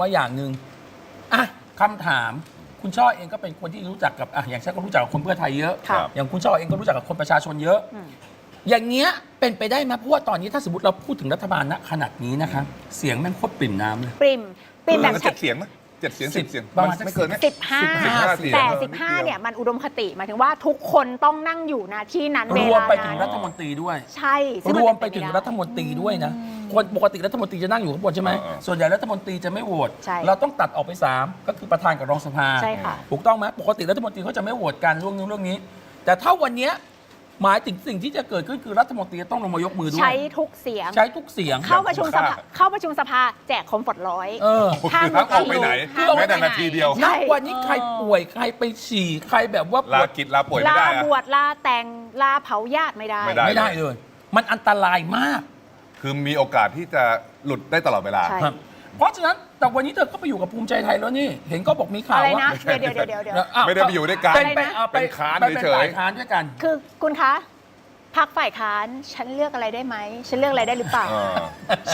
ว่าอย่างหนึ่งอะคำถามคุณช่อเองก็เป็นคนที่รู้จักกับอะอย่างฉันก็รู้จักกับคนเพื่อไทยเยอะ ค่ะ อย่างคุณช่อเองก็รู้จักกับคนประชาชนเยอะ อืม อย่างเงี้ยเป็นไปได้ไหมเพราะว่าตอนนี้ถ้าสมมติเราพูดถึงรัฐบาลณขนาดนี้นะคะ เสียงแม่งโคตรปริ่มน้ำเลย ปริมปริมแบบมันใช้เจ็ดเสียงไหม เจ็ดเสียงสิสิบบเสียงประมาณนไม่เกินนะสิบห้า15เสียงแต่เออสิบห้านิดเดียวเนี่ยมันอุดมคติหมายถึงว่าทุกคนต้องนั่งอยู่นะที่นั้นเวรวมลาไปถึงนั้นรัฐมนตรีด้วย ใช่ซึ่งรนวมเป็ไปนถึงด้รัฐมนตรีด้วยนะ คนปกติรัฐมนตรีจะนั่งอยู่ข้างบนใช่ไหมเออเออ ส่วนใหญ่รัฐมนตรีจะไม่โหวต ใช่เราต้องตัดออกไป 3 ก็คือประธานกับรองสภา ใช่ค่ะ ถูกต้องไหมปกติรัฐมนตรีเขาจะไม่โหวตกันเรื่องนู้นเรื่องนี้ แต่ถ้าวันเนี้ย หมายถึงสิ่งที่จะเกิดขึ้นคือรัฐมนตรีต้องลงมายกมือด้วย ใช้ทุกเสียง ใช้ทุกเสียง เข้าประชุมสภาค่าเข้าประชุมสภาแจกคมปลดร้อยเออคือทั้งออกไปไหนห้ามแม้แต่นาทีเดียวใช่ณวันนี้ใครป่วยใครไปฉี่ใครแบบว่าปลาวดกิจลาป่วยไม่ลาได้บอะวชลาแต่งลาเผาญาติไม่ได้ ไม่ได้ไม่ได้เลย มันอันตรายมาก คือมีโอกาสที่จะหลุดได้ตลอดเวลา ใช่ ครับ เพราะฉะนั้นแต่วันนี้เธอก็ไปอยู่กับภูมิใจไทยแล้วนี่ เห็นก็บอกมีข่าวอะไรว่านะ เดี๋ยวเดี๋ยวเดี๋ยวเดี๋ยว อ้าวไม่ได้ไปอยู่ด้วยกัน เป็นไปอะไรนะเอาไปเป็นค้านไปเป็นเฉยๆ ฝ่ายค้านด้วยกัน คือคุณคะพักฝ่ายค้าน ฉันเลือกอะไรได้ไหม ฉันเลือกอะไรได้หรือเปล่า เออ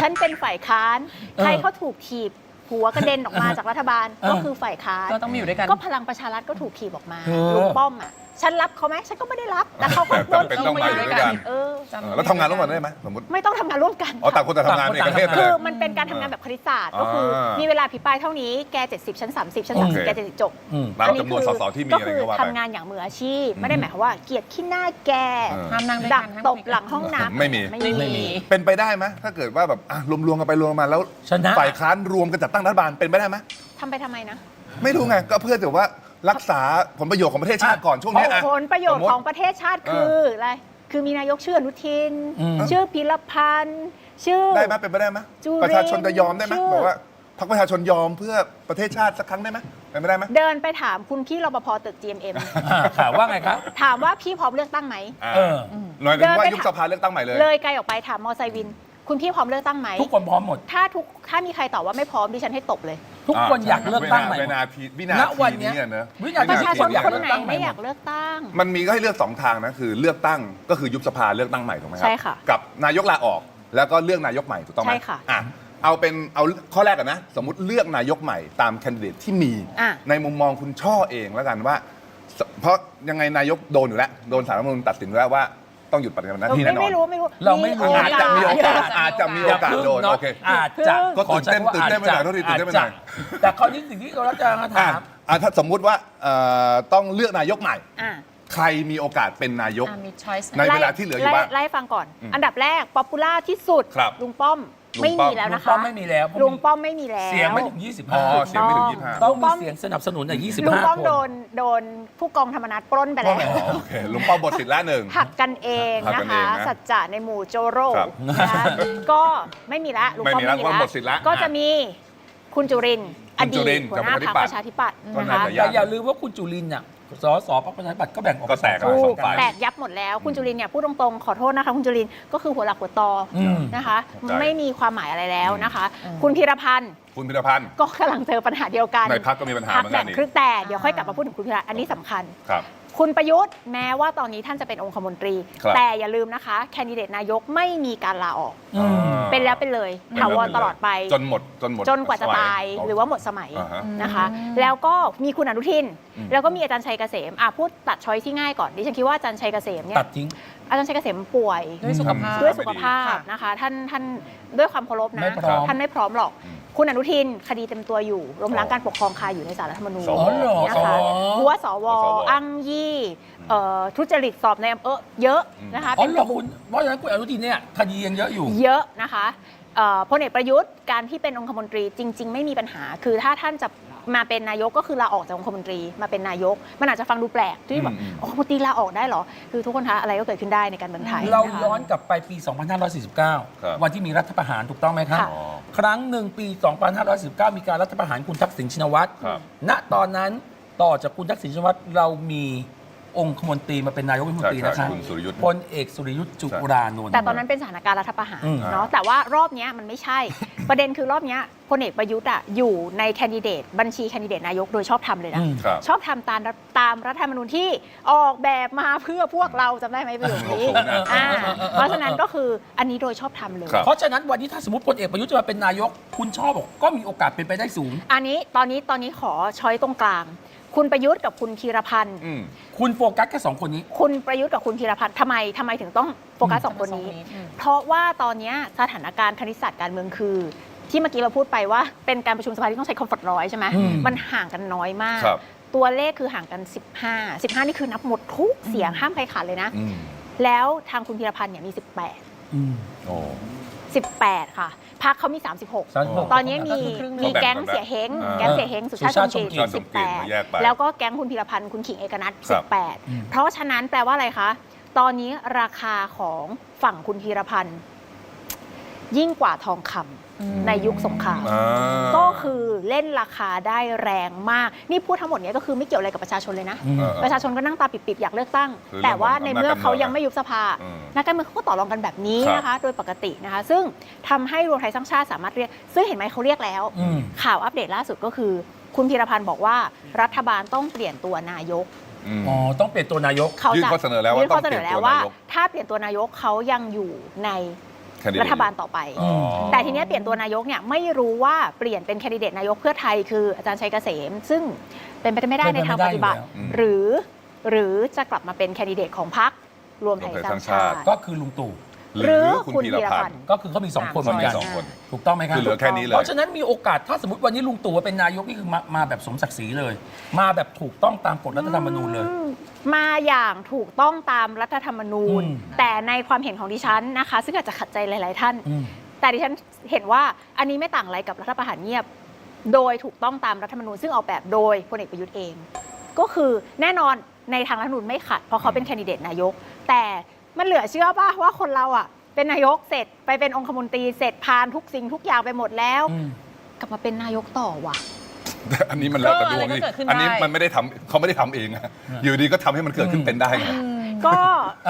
ฉันเป็นฝ่ายค้านเออใครเขาถูกถีบ หัวกระเด็นออกมาจากรัฐบาลเออก็คือฝ่ายค้าน ก็ต้องมาอยู่ด้วยกัน ก็พลังประชารัฐก็ถูกถีบออกมาเออ ลุงป้อมอะ ฉันรับเขาไหมฉันก็ไม่ได้รับแต่เขาก็แต่โดนจำเป็นถีบต้องมาอยู่ด้วยกัน เออเออแล้วทำงานร่วมกันได้ไหมสมมติ ไม่ต้องทำงานร่วมกัน อ๋อต่างคนต่างทำงานในประเทศไปคืเลอยมันเป็นการทำงานแบบคณิตศาสตร์ ก็คืออ่ามีมีเวลาพิปรายเท่านี้แก 70ชั้น30ชั้นโอเค 30แกจะจบอืม ตามจำนวนสสที่มีก็อะไรคือก็ว่าไป ทำงานอย่างมืออาชีพ ไม่ได้หมายความว่าเกลียดขี้หน้าแกเออ ห้ามนั่งด้วยดักักนห้ามตคุบยกัน หลังห้องน้ำไม่มี ไม่ไม่มี มี เป็นไปได้ไหมถ้าเกิดว่าแบบอะรวมๆกันไปรวมมาแล้วชนะ ฝ่ายค้านรวมกันจัดตั้งรัฐบาลเป็นไปได้ไหมทำไปทำไมนะ ไม่รู้ไงก็เพื่อแต่ว่า รักษาผลประโยชน์ของประเทศชาติก่อนช่วงเนี้ยอะผลประโยชน์สมมุติของประเทศชาติคืออะไร คือมีนายกชื่ออนุทิน อืม ชื่อพิรพันธ์ชื่อ ได้ไหมเป็นไปได้ไหมจุรินทร์ประชาชนจะยอมได้ไหมชื่อ บอกว่าพรรคประชาชนยอมเพื่อประเทศชาติสักครั้งได้ไหมเป็นไปได้ไหม เดินไปถามคุณพี่รปภตึก GMM อ่าข่าวว่าไงครับถามว่าพี่พร้อมเลือกตั้งไหมอ่าเออ หน่อยถึงว่าเดินไป ยุบสภาเลือกตั้งใหม่เลย เลยไกลออกไปถามมอไซค์วิน คุณพี่พร้อมเลือกตั้งไหม ทุกคนพร้อมหมด ถ้าทุกถ้ามีใครตอบว่าไม่พร้อมดิฉันให้ตบเลย ทุกคนอยากเลือกตั้งใหม่วินาทีวินาณทีวันเนี้ย นี้นะวินาทีประชาชนอยากคนเลือกไหนตั้งใหม่ไม่อยากเลือกตั้ง มันมีก็ให้เลือกสองทางนะคือเลือกตั้งก็คือยุบสภาเลือกตั้งใหม่ถูกไหมครัใช่ค่ะกับนายกลาออกแล้วก็เลือกนายกใหม่ถูกต้องไหมใช่ค่ะ อะเอาเป็นเอาข้อแรกกันนะ สมมุติเลือกนายกใหม่ตามแคนดิเดตที่มี อะ ในมุมมองคุณช่อเองแล้วกันว่า เพราะยังไงนายกโดนอยู่แล้วโดนสารรัฐธรรมนูญตัดสินไว้แล้วว่า ต้องหยุดปฏิบัติหน้าที่แน่นอนไม่รู้ไม่รู้เราไม่รู้ อาจจะมีโอกาสอาจจะมีโอกาสโดนย่าโอเพิ่งเคเนาะอาจจะก็ตื่นเต้นขอใช้คำว่าตื่นเต้นไปหน่อยอาจจะโทษทีตื่นเต้นไปหน่อยาจจะแต่คราวนี้สิ่งที่เราจะมาอะถาม อะถ้าสมมุติว่าเอ่อต้องเลือกนายกใหม่ อะใครมีโอกาสเป็นนายก อะมี choice ในเวลาที่เหลืออยู่บ้างไไล่ฟังก่อน อืมอันดับแรกป๊อปปูล่าที่สุดครับ ลุงป้อมลุง ไม่ป้อมมีแล้วลุนะงคะป้อมไม่มีแล้วลุงป้อมไม่มีแล้ว เสียงไม่ถึงอ๋อ25เสียงไม่ถึงต้องยี่สิบห้าต้องลุงป้มีอมเสียงสนับสนุนอะลุง25ป้อมคนโดนโดนผู้กองธรรมนัฐปล้นไปแล้วโอเคลุงป้อมบทสิทธิ์ละหนึ่งหักกันเองหักกันะนเอคะ งนะสัจจะในหมู่โจโร่ครับนะคะก็ไม่มีละลุงป้อมไม่มีละไม่มีว่าละหมดสิทธิ์ละก็จะมีคุณจุรินทร์อคุณจุดีริตนทร์หัวหน้าจากพรรคประชาธิปัตย์ประชาธิปัตย์ก็นะน่าคะ จะ แต่อย่าลืมว่าคุณจุลินทร์น่ะ สสพรรคประชาธิปัตย์ก็แบ่งออกก็แตก สองออกถูสอกงฝ่าย แตกยับหมดแล้วคุณจุรินทร์เนี่ยพูดตรงๆ ขอโทษนะคะ คุณจุรินทร์ก็คือหัวหลักหัวตอออืม นะคะ เข้าใจ ไม่มีความหมายอะไรแล้วนะคะอืมคุณพีรพันธ์คุณพิรพันธ์ก็กำลังเจอปัญหาเดียวกันในพรรคก็มีปัญหาพรรคเหมือนกัแบ่นงอีกครึ่งแต่เดี๋ยวค่อยกลับมาพูดถึงคุณพีรพันธ์อันนี้สำคัญ ครับ คุณประยุทธ์แม้ว่าตอนนี้ท่านจะเป็นองคมนตรี ครับ แต่อย่าลืมนะคะ แคนดิเดตนายกไม่มีการลาออกอืมเป็นแล้วเป็นเลยเป็นถาแล้ววเป็รนเลยตลอดไป จนหมดจนหมดจนกว่าจะตายสมัหรือว่าหมดสมัยอ่าฮะ นะคะอืมแล้วก็มีคุณอนุทิน อืม แล้วก็มีอาจารย์ชัยเกษมอะพูดตัดช้อยที่ง่ายก่อนดิฉันคิดว่าอาจารย์ชัยเกษมเนี่ตัยดทิ้ง อาจารย์ชัยเกษมป่วย ด้วยสุขภาพ ด้วยสุขภาพค่ะ นะคะ ท่านท่านด้วยความเคารพไม่นะพร้อม ท่านไม่พร้อมหรอก อืม คุณอนุทินคดีเต็มตัวอยู่ล้มล้างการปกครองคาอยู่ในสารรัฐธรรมนูญสอ๋อเหรอนะคะอ๋อหัวสวหัวสว อ้างยี่เอ่อทุจริตสอบในอำเภอเยอะนะคะอ๋อเป็นเหรอคุณเพราะฉะนั้นคุณอนุทินเนี่ยคดียังเยอะอยู่ เยอะนะคะเอ่อพลเอกประยุทธ์การที่เป็นองคมนตรีจริง ๆ ไม่มีปัญหา คือถ้าท่านจะ มาเป็นนายกก็คือลาออกจากองคมนตรีมาเป็นนายก มันอาจจะฟังดูแปลกที่แบบอืมองคมนตรีลาออกได้เหรอ คือทุกคนคะอะไรก็เกิดขึ้นได้ในการเมืองไทยเรานะคะ ย้อนกลับไปปี ครับ 2549 วันที่มีรัฐประหารถูกต้องไหมครับ ค่ะ อ๋อ ครั้งหนึ่งปี 2519 มีการรัฐประหารคุณทักษิณชินวัตรครับ ณ ตอนนั้นต่อจากคุณทักษิณชินวัตรเรามี องคมนตรีมาเป็นนายกรัฐมนตรีใช่นะใช่คะคุณสุรยุทธ์พลเอกสุรยุทธ์จุรานนท์แต่ตอนนั้นเป็นสถานการณ์รัฐประหารอืมเนาะแต่ว่ารอบเนี้ยมันไม่ใช่ ประเด็นคือรอบเนี้ยพลเอกประยุทธ์อะอยู่ในแคนดิเดต บัญชีแคนดิเดตนายกโดยชอบทำเลยนะอืมครับชอบทำตามรัฐตามรัฐธรรมนูญที่ออกแบบมาเพื่อพวกเราจำได้ไหมประโยคนี้60นะอ่าเพราะฉะนั้นก็คืออันนี้โดยชอบทำเลยครับเพราะฉะนั้นวันนี้ถ้าสมมติพลเอกประยุทธ์จะมาเป็นนายก คุณชอบบอกก็มีโอกาสเป็นไปได้สูง อันนี้ตอนนี้ตอนนี้ขอช้อยตรงกลาง คุณประยุทธ์กับคุณธีรพันธ์ อืมคุณโฟกัสแค่สองคนนี้ คุณประยุทธ์กับคุณธีรพันธ์ทำไมทำไมถึงต้องโฟกัสสองคนนี้เพราะว่าตอนเนี้ยสถานการณ์คณิตศาสตร์การเมืองคือ ที่เมื่อกี้เราพูดไปว่าเป็นการประชุมสภาที่ต้องใช้คอมฟอร์ตร้อยใช่ไหมอืม มันห่างกันน้อยมาก ครับ ตัวเลขคือห่างกัน 15 15 นี่คือนับหมดทุกเสียงห้ามใครขาดเลยนะ อืมแล้วทางคุณธีรพันธ์เนี่ยมีอืมโอ้ 18 18ค่ะ พักเขามี 36 36 ตอนนี้มีก็คือครึ่งหนึ่งมีแก๊งเสียเฮงอ่าแก๊งเสียเฮงสุชาติสุชาติชมกลิ่นชมกลิ่นชมกลิ่นมาแยกไป18 แล้วก็แก๊งคุณพีรพันธ์คุณขิงเอกนัทครับอืม18 เพราะฉะนั้นแปลว่าอะไรคะ ตอนนี้ราคาของฝั่งคุณพีรพันธ์ ยิ่งกว่าทองคำในยุคสงครามอ่าก็คือเล่นราคาได้แรงมาก นี่พูดทั้งหมดเนี้ยก็คือไม่เกี่ยวอะไรกับประชาชนเลยนะอืมเออประชาชนก็นั่งตาปิบๆอยากเลือกตั้งคือแต่ว่าเรื่องของในเมื่อเขาอำนาจการเมืองยังไม่ยุบสภาอืมนักการเมืองเขาก็ต่อรองกันแบบนี้ครับนะคะ โดยปกตินะคะ ซึ่งทำให้รวมไทยสร้างชาติสามารถเรียก ซึ่งเห็นไหมเขาเรียกแล้วอืมข่าวอัปเดตล่าสุดก็คือ คุณพีรพันธ์บอกว่ารัฐบาลต้องเปลี่ยนตัวนายกอืมอ๋อ ต้องเปลี่ยนตัวนายก เขายื่นจะข้อเสนอแล้วว่ายื่นข้อเสนอต้องเปลี่แล้ยนวตัวนายกว่าถ้าเปลี่ยนตัวนายกเขายังอยู่ใน candidate รัฐบาลต่อไป อ๋อ แต่ทีเนี้ยเปลี่ยนตัวนายกเนี่ยไม่รู้ว่าเปลี่ยนเป็นแคนดิเดตนายกเพื่อไทยคืออาจารย์ชัยเกษม ซึ่งเป็นไปไม่ได้เป็นในไปทางไม่ได้ปฏิบัติอยู่แล้วอืมหรือหรือจะกลับมาเป็นแคนดิเดตของพรรครวมไทยสร้างชาติ ก็คือลุงตู่หรือคุณพีรพันธ์ก็คือเขามีสองคนเหมือนกันสองคน ถูกต้องไหมครับคือเหลือแค่นี้เลย เพราะฉะนั้นมีโอกาสถ้าสมมติวันนี้ลุงตู่มาเป็นนายกนี่คือมามาแบบสมศักดิ์ศรีเลย มาแบบถูกต้องตามกฎรัฐธรรมนูญเลย อืม มาอย่างถูกต้องตามรัฐธรรมนูญ อืม แต่ในความเห็นของดิฉันนะคะ ซึ่งอาจจะขัดใจหลาย ๆ ท่าน อืม แต่ดิฉันเห็นว่าอันนี้ไม่ต่างอะไรกับรัฐประหารเงียบ โดยถูกต้องตามรัฐธรรมนูญซึ่งออกแบบโดยพลเอกประยุทธ์เอง ก็คือแน่นอนในทางรัฐธรรมนูญไม่ขัด เพราะเขาเป็นแคนดิเดตนายก แต่มันเหลือเชื่อป่ะว่าคนเราอะ เป็นนายกเสร็จไปเป็นองคมนตรีเสร็จผ่านทุกสิ่งทุกอย่างไปหมดแล้ว อืม กลับมาเป็นนายกต่อว่ะ แต่อันนี้มันแล้วแต่ดวงก็อะไรก็นี่เกิดขึ้นได้ อันนี้มันไม่ได้ทำเขาไม่ได้ทำเองอะอยู่ดีก็ทำให้มันเกิดขึ้นเป็นได้ไงก็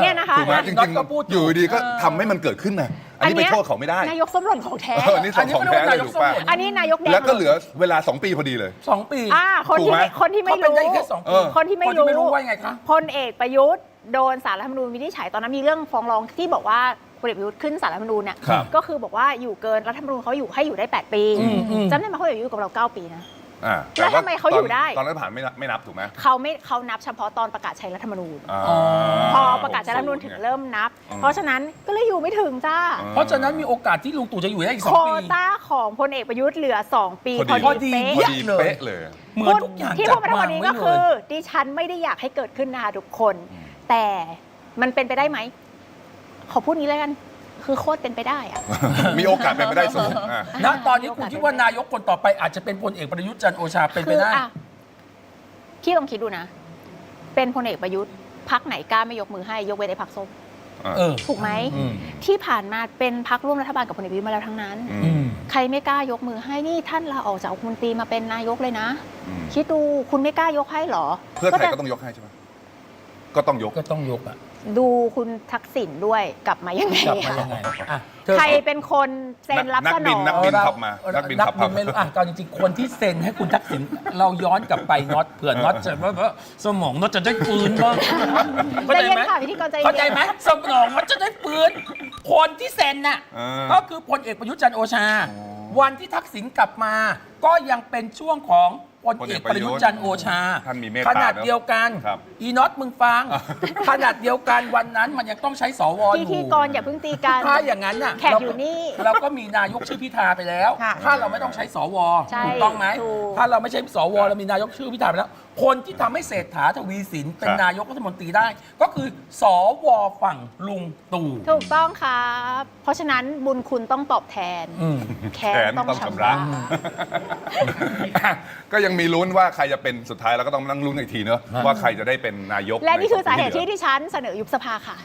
เนี่ยนะคะถูกไหมอะจน็อริตงก็พูดๆอยู่ดีก็ทำให้มันเกิดขึ้นนะอันนี้ไปโทษเขาไม่ได้นายกส้มหล่นของแท้ เออนี่สองของแท้เลยถูกป่ะอันนี้นายกแดงแล้วก็เหลือเวลา 2 ปีพอดีเลย สองปี อ่าคนถูกที่ไหมไม่คนที่ไม่เขาเป็นรู้ได้แค่สองเอปีอคนที่ไม่คนที่ไม่รู้รู้ว่าไงคะ พลเอกประยุทธ์โดนสารรัฐธรรมนูญวินิจฉัยตอนนั้นมีเรื่องฟ้องร้องที่บอกว่าพลเอกประยุทธ์ขึ้นสารรัฐธรรมนูญเนี่ยครับ ก็คือบอกว่าอยู่เกินรัฐธรรมนูญเขาอยู่ให้อยู่ได้ 8 ปีอืมอืม จำได้ไหมเขาอยู่กับเรา 9 ปีนะ อ่าแล้วทำไมเขาอยู่ได้ ตอนรัฐผ่านไม่นับไม่นับถูกไหมเขาไม่เขานับเฉพาะตอนประกาศใช้รัฐธรรมนูญอ่าอ๋อพอประกาศใช้รัฐธรรมนูญถึงเริ่มนับ อืม เพราะฉะนั้นก็เลยอยู่ไม่ถึงจ้าอืมเพราะฉะนั้นมีโอกาสที่ลุงตู่จะอยู่ได้อีกสอโคงปี ต้าของพลเอกประยุทธ์เหลือ 2 ปีพอดีพอดีเป๊ะพอดีเป๊ะเลย เหมือนทุกอย่างที่จัพูดดมาทั้งหมวาดงนี้ไว้ก็เลคืยอดิฉันไม่ได้อยากให้เกิดขึ้นนะคะทุกคนแต่มันเป็นไปได้ไหม ขอพูดนี้เลยกัน คือโคตรเป็นไปได้อะ มีโอกาสเป็นไปได้สูงอะ ณตอนนี้คุณคิดว่านายกคนต่อไปอาจจะเป็นพลเอกประยุทธ์จันทร์โอชาเป็นไปคือได้อะพี่ลองคิดดูนะ เป็นพลเอกประยุทธ์พักไหนกล้าไม่ยกมือให้ยกเว้นไอ้พักส้ม เออ ถูกไหม อืม ที่ผ่านมาเป็นพักร่วมรัฐบาลกับพลเอกประยุทธ์มาแล้วทั้งนั้น อือืมมใครไม่กล้ายกมือให้นี่ท่านลาออกจากองคมนตรีมาเป็นนายกเลยนะ อืมคิดดูคุณไม่กล้ายกให้เหรอเพื่อไทยจะก็ต้องยกให้ใช่ไหมก็ต้องยก ก็ต้องยกอะ ดูคุณทักษิณด้วยกลับมายังไงกลับมาอะยังไงอะธอใครเป็นคนเซ็นรับนักสนบิอนงนักบินเราขับมานักบินขับนักบินไม่รู้อะก็จริงๆคนที่เซ็นให้คุณทักษิณเราย้อนกลับไปน็อตเผื่อน็อตจะว่าว่าสมองน็อตจะได้ปืนบ้างเข้าใจใจเย็นไหม ค่ะพิธีกรใจเข้าใจเย็นไหมสมองน็อตจะได้ปืนคนที่เซ็นน่ะอ่าก็คือพลเอกประยุทธ์จันทร์โอชาอ๋อวันที่ทักษิณกลับมา ก็ยังเป็นช่วงของ พลเอกประยุทธ์จันทร์โอชาท่านมีเมตตาขนาดเดียวกัน ครับ อีน็อตมึงฟัง ขนาดเดียวกันวันนั้นมันยังต้องใช้สวอพิยู่ธีกรอย่าเพิ่งตีกัน ถ้าอย่างนั้นน่ะแขกอยู่นี่เราก็มีนายกชื่อพิธาไปแล้ว ค่ะ ถ้าเราไม่ต้องใช้สวใช่ถูกต้องไหมถูก ถ้าเราไม่ใช่สวเรามีนายกชื่อพิธาไปแล้ว คนที่ทำให้เศรษฐาทวีสินเป็นครับนายกรัฐมนตรีได้ ก็คือสวฝั่งลุงตู่ถูกต้องครับ เพราะฉะนั้นบุญคุณต้องตอบแทน อืม แค้นแค้นต้องต้องชำชำระ ระ ก็ยังมีลุ้นว่าใครจะเป็นสุดท้ายแล้วก็ต้องนั่งลุ้นอีกทีเนอะฮะว่าใครจะได้เป็นนายกและนี่คือสาเหตุในที่ปีดิฉันเสนอยุบสภาค่ะ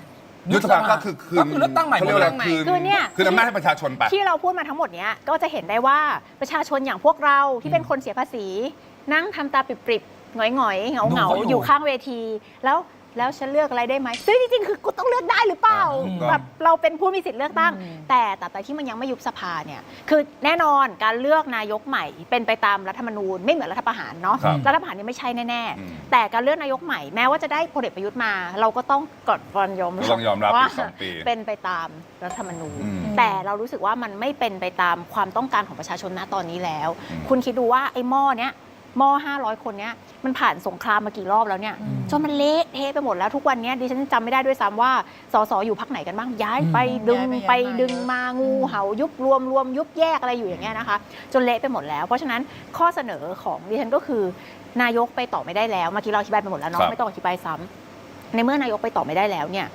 ยุบสภาก็คือคืนก็คือเลือกตั้งใหม่ เขาเรียกว่าอะไรหมดเลยคืนคือเนี่ย คืนอำนาจให้ประชาชนไป ที่เราพูดมาทั้งหมดเนี้ยก็จะเห็นได้ว่าประชาชนอย่างพวกเราที่เป็นคนเสียภาษี นั่งทำตาปริบๆ หงอยๆเหงาดูเหงาเขาอยู่อยู่ข้างเวที แล้วแล้วฉันเลือกอะไรได้ไหมซึ่งจริงๆคือกูต้องเลือกได้หรือเปล่าอืมแบบเราเป็นผู้มีสิทธิ์เลือกตั้งอืมแต่แต่แต่ที่มันยังไม่ยุบสภาเนี่ยคือแน่นอนการเลือกนายกใหม่เป็นไปตามรัฐธรรมนูญไม่เหมือนรัฐประหารเนาะครับรัฐประหารนี่ไม่ใช่แน่อืม ๆ แต่การเลือกนายกใหม่แม้ว่าจะได้พลเอกประยุทธ์มา เราก็ต้องกดวันยอมก็ต้องยอมรับว่าอีกสองปี เป็นไปตามรัฐธรรมนูญ อืม แต่เรารู้สึกว่ามันไม่เป็นไปตามความต้องการของประชาชนณตอนนี้แล้ว อืม คุณคิดดูว่าไอ้หม้อเนี้ย หม้อ500 คนเนี้ยมันผ่านสงครามมากี่รอบแล้วเนี่ยอืมจนมันเละเทะไปหมดแล้วทุกวันเนี้ยดิฉันจำไม่ได้ด้วยซ้ำว่าสสอยู่พักไหนกันบ้างย้ายไปอืมดึงย้ายไปย้ายไปมาดึงมางูเห่ายุบรวมรวมยุบแยกอะไรอยู่อย่างเงี้ยนะคะ จนเละไปหมดแล้ว เพราะฉะนั้นข้อเสนอของดิฉันก็คือนายกไปต่อไม่ได้แล้วเมื่อกี้เราอธิบายไปหมดแล้วครัเนาะบไม่ต้องอธิบายซ้ำในเมื่อนายกไปต่อไม่ได้แล้วเนี่ย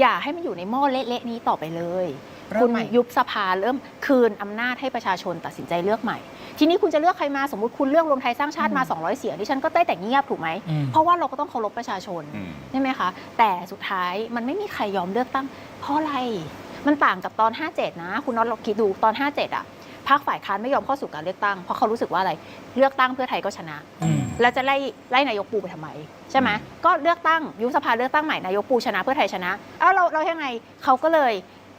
อย่าให้มันอยู่ในหม้อเละๆนี้ต่อไปเลย เริ่คุมณใหม่ ยุบสภาเริ่มคืนอำนาจให้ประชาชนตัดสินใจเลือกใหม่ ทีนี้คุณจะเลือกใครมาสมมติคุณเลือกรวมไทยสร้างชาติมา 200 เสียงดิฉันก็ได้แต่เงียบถูกไหมอืมเพราะว่าเราก็ต้องเคารพประชาชนอืมใช่ไหมคะแต่สุดท้ายมันไม่มีใครยอมเลือกตั้ง เพราะอะไรมันต่างกับตอน 57 นะ คุณน็อตลองคิดดูตอน 57 อะพรรคฝ่ายค้านไม่ยอมเข้าสู่การเลือกตั้ง เพราะเขารู้สึกว่าอะไรเลือกตั้งเพื่อไทยก็ชนะอืมแล้วจะไล่ไล่นายกปูไปทำไม ใช่ไหมก็เลือกตั้งยุบสภาเลือกตั้งใหม่นายกปูชนะเพื่อไทยชนะเอ้าเราเรายังไงเขาก็เลย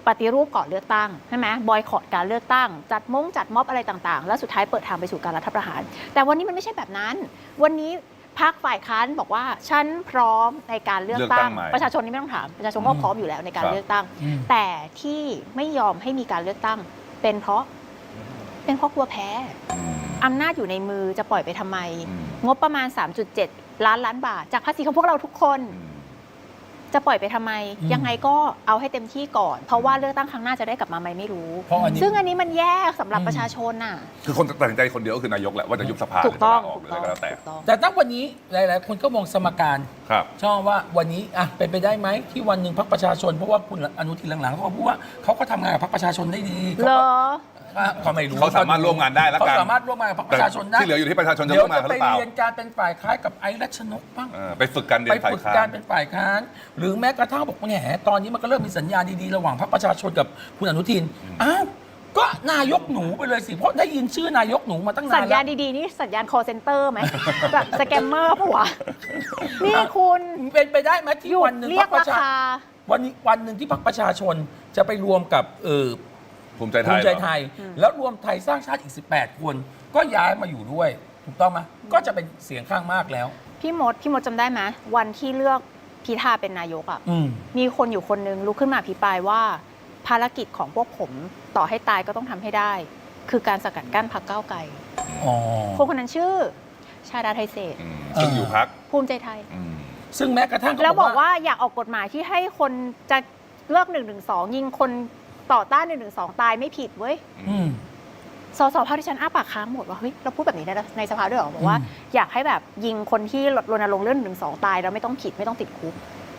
ปฏิรูปก่อนเลือกตั้งใช่ไหมบอยคอรดการเลือกตั้ง จัดมงจัดม็อบอะไรต่างๆ แล้วสุดท้ายเปิดทางไปสู่การรัฐประหาร แต่วันนี้มันไม่ใช่แบบนั้น วันนี้พรรคฝ่ายค้านบอกว่าฉันพร้อมในการเลือกเลือกตั้ตั้งงใหม่ประชาชนนี่ไม่ต้องถามประชาชนก็อืมพร้อมอยู่แล้วในการครับเลือกตั้งอืมแต่ที่ไม่ยอมให้มีการเลือกตั้ง เป็นเพราะ เป็นเพราะกลัวแพ้อืมอำนาจอยู่ในมือจะปล่อยไปทำไมอืมงบประมาณ 3.7 ล้านล้านบาท จากภาษีของพวกเราทุกคนอืม จะปล่อยไปทำไม อืมยังไงก็เอาให้เต็มที่ก่อน เพราะว่าเลือกตั้งครั้งหน้าจะได้กลับมาไหมไม่รู้ เพราะอันนี้ ซึ่งอันนี้มันแย่สำหรับอืมประชาชนน่ะ คือคนตัดสินใจคนเดียวก็คือนายกแหละว่าจะยุบสภาหถูรืกอจะต้องลาออกถูหรือกอะไรต้องก็แล้วแต่ถูกต้อง แต่ตั้งวันนี้หลาย ๆ คนก็มองสมการ ครับ ชอบว่าวันนี้อะเป็นไปได้ไหมที่วันหนึ่งพรรคประชาชนเพราะว่าคุณอนุทินหลังๆเขาก็พูดว่าเขาก็ทำงานกับพรรคประชาชนได้ดีเหรอ อะก็ไม่รู้เขาสามารถร่วมงานได้แล้วกัน เขาสามารถร่วมงานกับพรรคประชาชนได้ที่เหลืออยู่ที่ประชาชนจะเดี๋ยร่ววมงานจะเขาหไปรือเปล่าเรียนการเป็นฝ่ายค้านกับไอ้รัชนกบ้าง เออไปฝึกการเรียไปนฝ่ายฝึกค้าการน เป็นฝ่ายค้าน หรือแม้กระทั่งบอกว่าแหมตอนนี้มันก็เริ่มมีสัญญาณดีๆ ระหว่างพรรคประชาชนกับคุณอนุทิน อ้าว ก็นายกหนูไปเลยสิ เพราะได้ยินชื่อนายกหนูมาตั้งนาสันญแล้ญาวณดีๆ นี่สัญญาณ call center ไหม แบบสแกมเมอร์ปะวะนี่คุณเป็นไปได้ไหมที่หยุวัดนหนึ่งเรีพยรกรคปราระชาคา วันนี้วันหนึ่งที่พรรคประชาชนจะไปรวมกับเออ ภูมิใจไทภูยมิใจเหรอไทย แล้วรวมไทยสร้างชาติอีก 18 คน ก็ย้ายมาอยู่ด้วย ถูกต้องไหมก็จะเป็นเสียงข้างมากแล้ว พี่มดพี่มดจำได้ไหมวันที่เลือกพิธาเป็นนายกอะอืมมีคนอยู่คนนึงลุกขึ้นมาอภิปรายว่า ภารกิจของพวกผมต่อให้ตายก็ต้องทำให้ได้ คือการสกัดกั้นพรรคก้าวไกลอ๋อ คนคนนั้นชื่อ ชาดาไทยเศษอืมซึ่งอยู่พักภูมิใจไทยซึ่งแม้กระทั่งแล้วบอกว่าอยากออกกฎหมายที่ให้คนจะเลือก1นึยิงคน ต่อต้าน1นึตายไม่ผิดเว้ยอืม สสภาคที่ฉันอ้าปากค้างหมดว่าเฮ้ยเราพูดแบบนี้ได้ในสภาด้วยเหรอบอกว่า อืม อยากให้แบบยิงคนที่รณรงค์เรื่องหนึ่งสองตายแล้วไม่ต้องผิดไม่ต้องติดคุก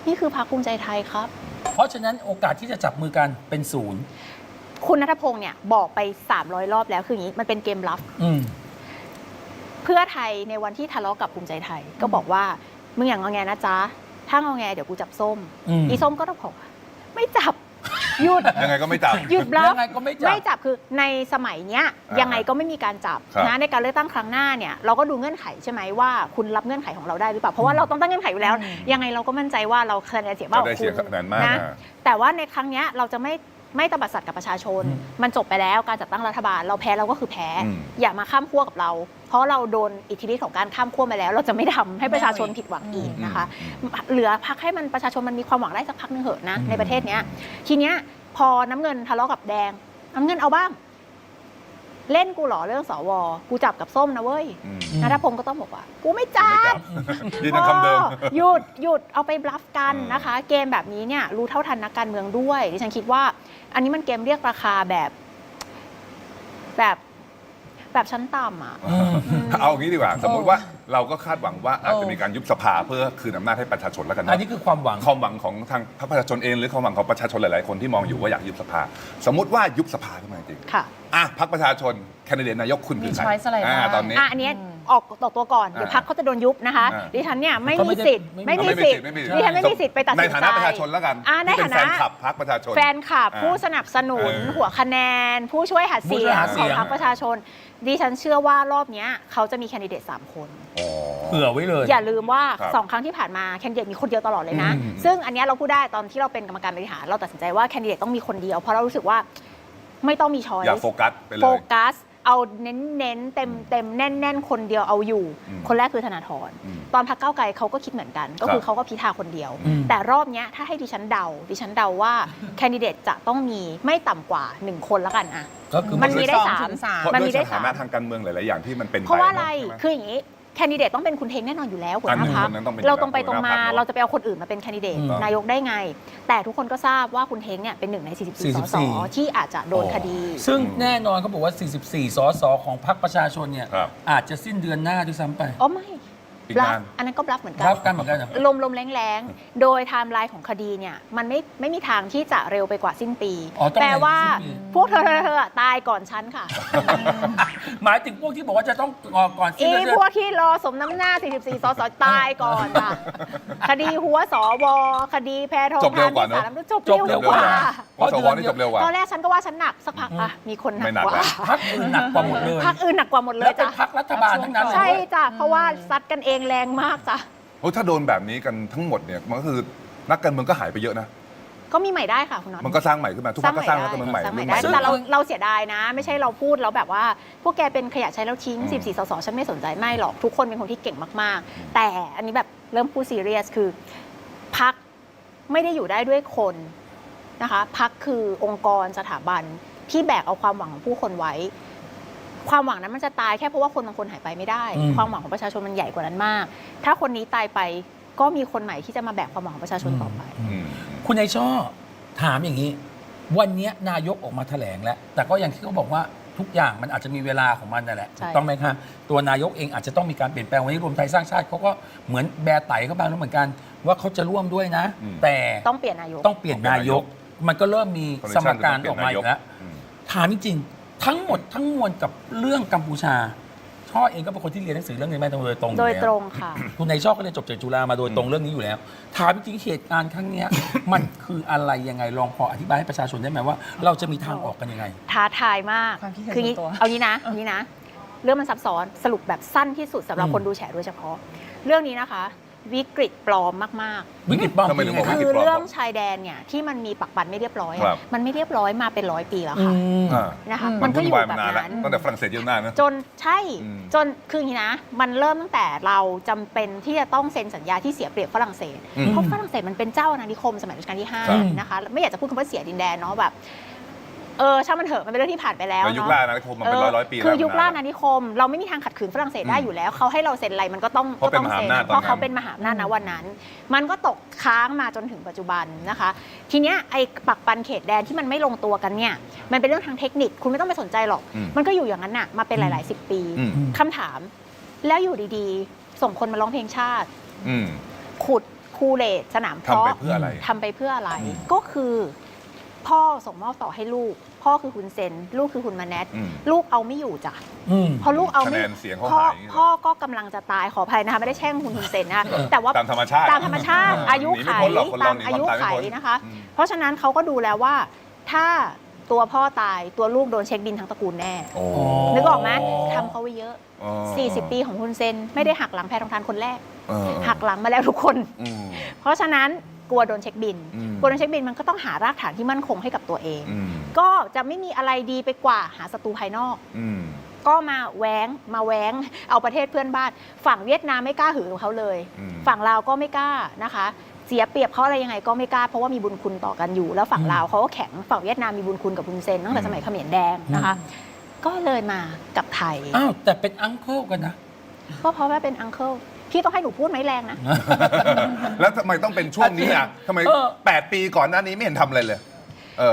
นี่คือพรรคภูมิใจไทยครับ เพราะฉะนั้นโอกาสที่จะจับมือกันเป็นศูนย์คุณนัทพงศ์เนี่ยบอกไป 300 รอบแล้วคืออย่างนี้มันเป็นเกมลับ อืม เพื่อไทยในวันที่ทะเลาะกับภูมิใจไทย ก็บอกว่ามึงอย่างงอแงนะจ๊ะ ถ้างอแงเดี๋ยวกูจับส้มอืม อีส้มก็ต้องบอกว่าไม่จับ หยุด ยังไงก็ไม่จับ หยุดบลัฟยังไงก็ไม่จับไม่จับคือในสมัยเนี้ยอ่ายัยังไงก็ไม่มีการจับครับนะในการเลือกตั้งครั้งหน้าเนี่ยเราก็ดูเงื่อนไขใช่ไหมว่าคุณรับเงื่อนไขของเราได้หรือเปล่าเพราะว่าเราต้องตั้งเงื่อนไขอยู่แล้วอืมยังไงเราก็มั่นใจว่าเราคะแนนเสียงมากจะกได้ว่าเสีคุยงณคะแนนมากนะอะแต่ว่าในครั้งเนี้ยเราจะไม่ ไม่ตบัดสัตย์กับประชาชนอืมมันจบไปแล้วการจัดตั้งรัฐบาล เราแพ้เราก็คือแพ้อืมอย่ามาข้ามขั้วกับเรา เพราะเราโดนอิทธิฤทธิ์ของการข้ามขั้วมาแล้ว เราจะไม่ทำให้ประชาชนผิดหวังอีกนะคะ เหลือพักให้มันประชาชนมันมีความหวังได้สักพักหนึงเหอะนะอืมในประเทศเนี้ยทีเนี้ยพอน้ำเงินทะเลาะกับแดง น้ำเงินเอาบ้าง เล่นกูเหรอเรื่องสว กูจับกับส้มนะเว้ยอืมอืมนัทพงศ์ก็ต้องบอกว่า กูไม่จับยืนยันคำเดิมพอหยุดหยุดเอาไปบลัฟกันอืมนะคะ เกมแบบนี้เนี่ยรู้เท่าทันนักการเมืองด้วยดิฉันคิดว่า อันนี้มันเกมเรียกราคาแบบ แบบ แบบชั้นต่ำอะอืมเอางี้ดีกว่า สมมติว่าเราก็คาดหวังว่าอาจจะมีการยุบสภาเพื่อคืนอำนาจให้ประชาชนแล้วกันอันเนาะนี้คือความหวังความหวังของทางพรรคประชาชนเองหรือความหวังของประชาชนหลายๆ คนที่มองอยู่ว่าอยากยุบสภา สมมติว่ายุบสภาขึ้นมาจริงค่ะอะพรรคประชาชนแคนดิเดตนายกคุณคือใครมี choice อะไรบ้างอ่าตอนนี้อะอันเนี้ยอืมออกตกตัวก่อนเดี๋ยวอ่าพักเขาจะโดนยุบนะคะอ่าดิฉันเนี่ยไม่เขาไม่มีได้สิทธิ์ไม่ไม่มีมีสิทธิ์ไม่มีสิทธิ์ดิฉันไม่มีสิทธิ์ไปตัดสินใจในฐานะประชาชนแล้วกันอ่าในที่เป็นฐานะแฟนคลับพรรคประชาชนแฟนคลับอ่าผู้สนับสนุนเออหัวคะแนน ผู้ช่วยหาผู้เสีช่วยยงหาเสีของยงพรรคประชาชน ดิฉันเชื่อว่ารอบเนี้ยเขาจะมีแคนดิเดต3 คน อ๋อ เผื่อไว้เลย อย่าลืมว่า ครับสองครั้งที่ผ่านมาแคนดิเดตมีคนเดียวตลอดเลยนะ อืม ซึ่งอันเนี้ยเราพูดได้ตอนที่เราเป็นกรรมการบริหารเราตัดสินใจว่าแคนดิเดตต้องมีคนเดียว เพราะเรารู้สึกว่าไม่ต้องมีช้อยอย่าโฟกัสไปเลโฟย กัส เอาเน้นเน้นๆเต็มเต็มแน่นแน่นๆคนเดียวเอาอยู่ อืมคนแรกคือธนาธรอืมตอนพักเก้าวไกลเขาก็คิดเหมือนกัน ก็คือครับเขาก็พิธาคนเดียว อืม แต่รอบเนี้ยถ้าให้ดิฉันเดา ดิฉันเดาว่าแคนดิเดตจะต้องมีไม่ต่ำกว่า 1 คนแล้วกันอะ ก็คือ มันมีได้สองสามถึงสาม เพราะมันด้วมียได้สถานะสามทางการเมืองหลาย ๆ อย่างที่มันเป็นเพราะว่าอะไรใช่หม คืออย่างนี้ แคนดิเดตต้องเป็นคุณเทงแน่นอนอยู่แล้วหัวหอันน้าหนึ่งพักคนนั้นต้องเป็นเราตรงไปตรงมาหัวหน้าพรรคเราจะไปเอาคนอื่นมาเป็นแคนดิเดตอืมนายกได้ไง แต่ทุกคนก็ทราบว่าคุณเทงเนี่ยเป็นหนึ่งใน 44 สส44 ที่อาจจะโดนคดี ซึ่งแน่นอนเขาบอกว่า 44 สส ของพรรคประชาชนเนี่ย ครับ อาจจะสิ้นเดือนหน้าด้วยซ้ำไป อ๋อไม่ อีกบลัฟนานอันนั้นก็บลัฟเหมือนกันรับกันเหมือนกันเหรอ ลมลมแรงแรงๆ โดยไทม์ไลน์ของคดีเนี่ย มันไม่ไม่มีทางที่จะเร็วไปกว่าสิ้นปี อ๋อต้องแปลว่าเร็วสิ้นปี พวกเธอเธอเธออะตายก่อนฉันค่ะหมายถึงพวกที่บอกว่าจะต้องออกก่อนสิ้นอีเดือนพวกที่รอสมน้ำหน้า 44สสตายก่อนค่ะ คดีหัวสวคดีแพทองจบเร็วกว่าเนอะทจบเร็วจบเร็วกกว่า ว่าเพราะสวนี่จบเร็วกว่า ตอนแรกฉันก็ว่าฉันหนักสักพักอะมีคนหนัไม่กหนักกว่าแล้วพรรคอื่นหนักกว่าหมดเลยพักอื่นหนักกว่าหมดเลแล้ยวเป็นจ้ะพรรครัฐบาลทั้งนั้นเลยใช่ด้วยจ้ะเพราะว่าซัดกันเองแรงมากจ้ะโอ้ถ้าโดนแบบนี้กันทั้งหมดเนี่ยมันก็คือนักการเมืองก็หายไปเยอะนะ ก็มีใหม่ได้ค่ะคุณน็อต มันก็สร้างใหม่ขึ้นมาทุกพรรคก็สร้างนักการเมืองใหม่สร้างใหม่รุ่นใหได้ม่แต่เราเราเสียดายนะ ไม่ใช่เราพูดแล้วแบบว่า พวกแกเป็นขยะใช้แล้วทิ้งอืม14สสฉันไม่สนใจไม่หรอก ทุกคนเป็นคนที่เก่งมาก ๆ แต่อันนี้แบบเริ่มพูดซีเรียสคือพักไม่ได้อยู่ได้ด้วยคน นะคะพักคือองค์กรสถาบันที่แบกเอาความหวังของผู้คนไว้ ความหวังนั้นมันจะตายแค่เพราะว่าคนบางคนหายไปไม่ได้อืมความหวังของประชาชนมันใหญ่กว่านั้นมาก ถ้าคนนี้ตายไปก็มีคนใหม่ที่จะมาแบกความหวังของประชาชนต่อไปอืมคุณนายช่อถามอย่างนี้ วันเนี้ยนายกออกมาแถลงแล้ว แต่ก็อย่างที่เขาบอกว่าทุกอย่างมันอาจจะมีเวลาของมันนั่นแหละใช่ถูกต้องไหมคะตัวนายกเองอาจจะต้องมีการเปลี่ยนแปลงวันนี้รวมไทยสร้างชาติเขาก็เหมือนแบร์ไตเข้ามาแล้วเหมือนกัน ว่าเขาจะร่วมด้วยนะอืมแต่ต้องเปลี่ยนนายกต้องเปลี่ยนนายก มันก็เริ่มมีสมการออกมาอีกแล้วอืมถามจริงๆทั้งหมดทั้งมวลกับเรื่องกัมพูชา ช่อเองก็เป็นคนที่เรียนหนังสือเรื่องนี้มาโดยตรงอโดยแล้วตรงค่ะคุณนายช่อก็เรียนจบจากจุฬามาโดยตรงเรื่องนี้อยู่แล้วถามจริงๆเหตุการณ์ครั้งเนี้ยมันคืออะไรยังไงลองพออธิบายให้ประชาชนได้ไหมว่า เราจะมีทางออกกันยังไงท้าทายมากความคิดเห็นคืองี้ส่วนตัวเอางี้นะเอางี้นะ เรื่องมันซับซ้อนสรุปแบบสั้นที่สุดสำหรับอืมคนดูแฉโดยเฉพาะ เรื่องนี้นะคะ วิกฤตปลอมมากวิกฤตบ้างทำไมถึงบอกๆวิกฤต คือเรื่องชายแดนเนี่ยที่มันมีปักปันไม่เรียบร้อยอะครับ มันไม่เรียบร้อยมาเป็นร้อยปีแล้วอืค่ะม อ่านะคะอืมมันก็อยู่วุ่วาแบบมานานแล้วนั้น ตั้งแต่ฝรั่งเศสเยอะนานนะ จนใช่อืม จนคืออย่างนี้นะ มันเริ่มตั้งแต่เราจำเป็นที่จะต้องเซ็นสัญญาที่เสียเปรียบฝรั่งเศส อืม เพราะฝรั่งเศสมันเป็นเจ้าอาณานิคมสมัยรัชกาลที่ ครับ 5 นะคะไม่อยากจะพูดคำว่าเสียดินแดนเนาะแบบ เออช่างมันเถอะมันเป็นเรื่องที่ผ่านไปแล้วแล้วยุคเนาะล่าอาณานิคมมันเป็นร้อยร้อยๆปีแล้วคือยุคล่ามันอาณานิคม เราไม่มีทางขัดขืนฝรั่งเศสได้อืมอยู่แล้วเขาให้เราเซ็นอะไรมันก็ต้องเพราะเป็นก็ต้องมหาอำนาจซ็เพราะตอนนั้นเขาเป็นมหาอำนาจนะวันนั้น มันก็ตกค้างมาจนถึงปัจจุบันนะคะ ทีเนี้ยไอ้ปักปันเขตแดนที่มันไม่ลงตัวกันเนี่ยมันเป็นเรื่องทางเทคนิคคุณไม่ต้องไปสนใจหรอก อืม มันก็อยู่อย่างนั้นน่ะมาเป็นหลายๆสิบปีอืม คำถาม แล้วอยู่ดีๆ ส่งคนมาร้องเพลงชาติ อืม ขุดคูเลตสนามเพทำราะไปเพื่ออะไรทำไปเพื่ออะไร อืม ก็คือ พ่อส่งมอบต่อให้ลูก พ่อคือคุณเซน ลูกคือคุณมาแนทอืม ลูกเอาไม่อยู่จ้ะอืม พอลูกเอาไม่คะแนนเสียงเขาพ่อหายอย่างนี้เหรอ พ่อก็กำลังจะตายขออภัยนะคะไม่ได้แช่งคุณคุณเซนนะแต่ว่า ตามธรรมชาติตามธรรมชาติ อายุหนีไขไม่พ้นหรอกคนตาเรามหนีอายุความตายไขไม่พ้นนะคะ อืม เพราะฉะนั้นเขาก็ดูแล้วว่า ถ้าตัวพ่อตายตัวลูกโดนเช็คบินทั้งตระกูลแน่ โอ้นึกออกไหมทำเขาไว้เยอะ อ๋อ40 ปีของคุณเซน ไม่ได้หักหลังแพทองทานคนแรก เออหักหลังมาแล้วทุกคน อืมเพราะฉะนั้นก ลัวโดนเช็คบิน อืม กลัวโดนเช็คบินมันก็ต้องหารากฐานที่มั่นคงให้กับตัวเอง อืมก็จะไม่มีอะไรดีไปกว่าหาศัตรูภายนอก อืม ก็มาแว้งมาแว้งเอาประเทศเพื่อนบ้าน ฝั่งเวียดนามไม่กล้าหือกับเขาเลย อืม ฝั่งลาวก็ไม่กล้านะคะ เสียเปรียบเขาอะไรยังไงก็ไม่กล้าเพราะว่ามีบุญคุณต่อกันอยู่ แล้วฝั่งอืมลาวเขาก็แข็งฝั่งเวียดนามมีบุญคุณกับคุณเซนตั้งแต่สมัยเขมรแดงนะคะ ก็เลยมากับไทย อ้าวแต่เป็นอังเคิลกันนะ ก็เพราะว่าเป็นอังเคิล พี่ต้องให้หนูพูดไหมแรงนะ แล้วทำไมต้องเป็นช่วงนี้อะทำไม เออแปดปีก่อนหน้านี้ไม่เห็นทำอะไรเลยเออ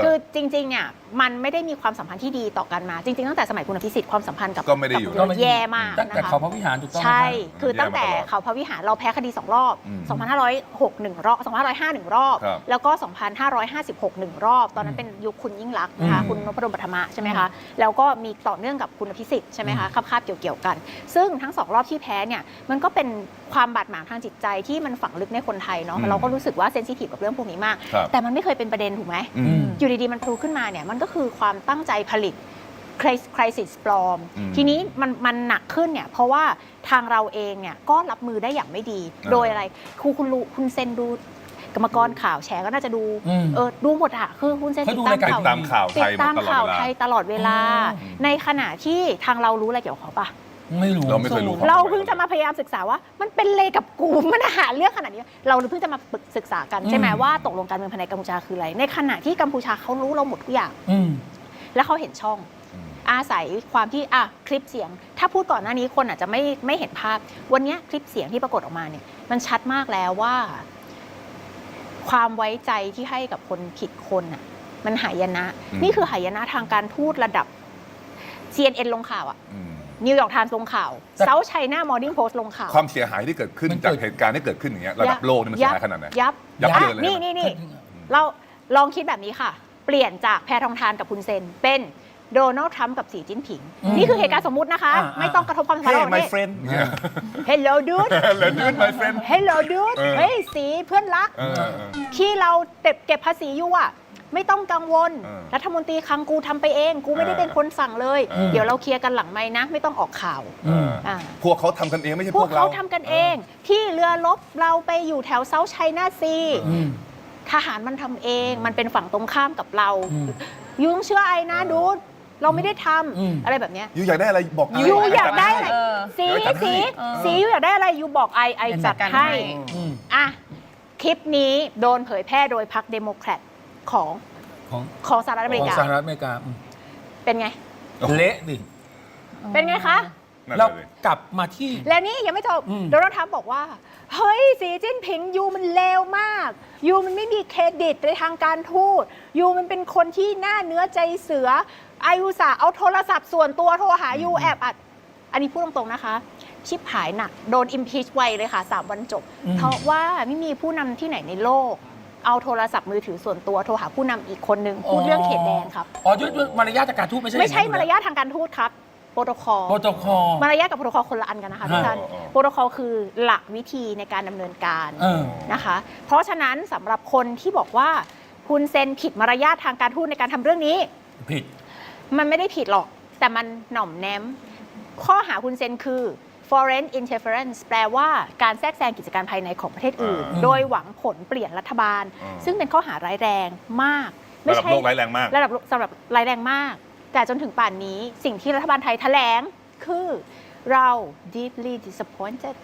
คือจริงๆเนี่ยมันไม่ได้มีความสัมพันธ์ที่ดีต่อกันมาจริงๆตั้งแต่สมัยคุณอภิสิทธิ์ความสัมพันธ์กับก็ไม่ได้อยู่ กับคุณแย่มากตั้งแต่นะคะเขาพระวิหารถูกต้องไหมใช่ครับคือตั้งแต่แย่มาตลอดเขาพระวิหารเราแพ้คดี 2 รอบ อืม2506หนึ่งรอบ2505หนึ่งรอบ ครับแล้วก็ 2556หนึ่งรอบ ตอนนั้นเป็นยุคคุณยิ่งรักษณ์นะคะอืม คุณนพดลปัทมะใช่ไหมคะแล้วก็มีต่อเนื่องกับคุณอภิสิทธิ์ใช่ไหมคะคาบๆเกี่ยวๆกัน ซึ่งทั้งสองรอบที่แพ้เนี่ยมันก็เป็นความบาดหมางทางจิตใจที่มันฝังลึกในคนไทยเนาะอืม เราก็รู้สึกว่าเซนซิทีฟกับเรื่องพวกนี้มาก ครับแต่มันไม่เคยเป็นประเด็นถูกไหม อืมอยู่ดีๆมันพลูขึ้นมาเนี่ยมันก็คือความตั้งใจผลิตคริสิสปลอมอืมทีนี้มันมันหนักขึ้นเนี่ยเพราะว่าทางเราเองเนี่ยก็รับมือได้อย่างไม่ดีอ่าโดยอะไรครูคุณรู้คุณเซนดูกรรมกรข่าวแชร์ก็น่าจะดูอืมเออดูหมดอะคือคุณเซนเขาติดูดตามรายการข่าวตามข่าวไทติดยตามตลอดข่าวเวลาไทยตลอดเวลาอืมในขณะที่ทางเรารู้อะไรเกี่ยวกับเขาปะ ไม่รู้ เราไม่เคยรู้เราเพิ่งจะมาพยายามศึกษาว่า มันเป็นเลกับกูมันหาเรื่องขนาดนี้ เราเพิ่งจะมาศึกษากันใช่ไหมอืมว่าตกลงการเมืองภายในกัมพูชาคืออะไร ในขณะที่กัมพูชาเขารู้เราหมดทุกอย่าง อืม แล้วเขาเห็นช่องอืมอาศัยความที่อะคลิปเสียง ถ้าพูดก่อนหน้านี้คนอาจจะไม่ไม่เห็นภาพ วันเนี้ยคลิปเสียงที่ปรากฏออกมาเนี่ย มันชัดมากแล้วว่า ความไว้ใจที่ให้กับคนผิดคนอะ มันหายนะ อืม นี่คือหายนะทางการทูตระดับ CNN ลงข่าวอะอืม นิวยอร์กไทม์ลงข่าวแต่เซาท์ไชน่ามอร์นิ่งโพสต์ลงข่าว ความเสียหายที่เกิดขึ้นมันเกิจากดเหตุการณ์ที่เกิดขึ้นอย่างเงี้ยระดับโลกนี่มันเสียหายขนาดไหน ยับยับอะเยินเลยนี่นะนี่นี่เราลองคิดแบบนี้ค่ะ เปลี่ยนจากแพทองทานกับคุณเซน เป็นโดนัลด์ทรัมป์กับสีจิ้นผิง อืมนี่คือเหตุการณ์สมมุตินะคะ อ่าอ่า ไม่ต้องกระทบความสัมพันธ์ Hey ระหว่างประ my เทศ friend เนี่ย Hello dude แล้ว dude my friend Hello dude เออ เฮ้ยสีเพื่อนรัก เออเออ ที่เราเก็บเก็บภาษีอยู่อะ ไม่ต้องกังวล เออรัฐมนตรีคลังกูทำไปเอง กูไม่ได้เออเป็นคนสั่งเลย เออ เดี๋ยวเราเคลียร์กันหลังไม่นะ ไม่ต้องออกข่าว เอออ่า พวกเขาทำกันเองไม่ใช่พพววกกเขาเราทำกันเอง ที่เรือรบเราไปอยู่แถวเซาท์ไชน่าซีอืม ทหารมันทำเอง มันเป็นฝั่งตรงข้ามกับเราอืมยุงเชื่อไอ้นะเออดูดเราไม่ได้ทอืมำอะไรแบบเนี้ย ยูอยากได้อะไรบอกยูอยากได้อะไร เออ สีเดี๋ยวจัดให้ สีเออ สียูอยากได้อะไรยูบอกไอไอเดี๋ยวจัจัดดการให้ให้ อืม อะ คลิปนี้โดนเผยแพร่โดยพรรคเดโมแครต ของของของสหรัฐอเมริของกา สหรัฐอเมริกาอืมเป็นไงเละดิเป็นไงคะ นั่นเราเลยกลับมาที่ และนี่ยังไม่จบอืม โดนัลด์ทรัมป์บอกว่า เฮ้ย สีจิ้นผิงยูมันเลวมาก ยูมันไม่มีเครดิตในทางการทูต ยูมันเป็นคนที่หน้าเนื้อใจเสือไออุตส่าห์เอาโทรศัพท์ส่วนตัวโทรหายูแอบอัด อันนี้พูดตรง ๆ นะคะ ชิบหายหนัก โดนอิมพีชไวเลยค่ะ 3 วันจบ อืม เพราะว่าไม่มีผู้นำที่ไหนในโลก เอาโทรศัพท์มือถือส่วนตัวโทรหาผู้นำอีกคนนึงพูดเรื่องเขตแดนครับ อ๋อด้วยด้วยมารยาททางการทูตไม่ใช่ไม่ใช่องมานั้นรยาททางการทูตครับโปรโตคอล โปรโตคอล มารยาทกับโปรโตคอลคนละอันกันนะคะทุกท่าน อ๋ออ๋อ โปรโตคอลคือหลักวิธีในการดำเนินการเออ นะคะ เพราะฉะนั้นสำหรับคนที่บอกว่าคุณเซนผิดมารยาททางการทูตในการทำเรื่องนี้ ผิด มันไม่ได้ผิดหรอก แต่มันหน่อมแนม ข้อหาคุณเซนคือ foreign interference แปลว่าการแทรกแซงกิจการภายในของประเทศอื่น อ่า โดยหวังผลเปลี่ยนรัฐบาลอ่าซึ่งเป็นข้อหาร้ายแรงมากระดับโลกร้ายแรงมาก ระดับโลกสำหรับร้ายแรงมาก แต่จนถึงป่านนี้สิ่งที่รัฐบาลไทยแถลงคือเรา deeply disappointed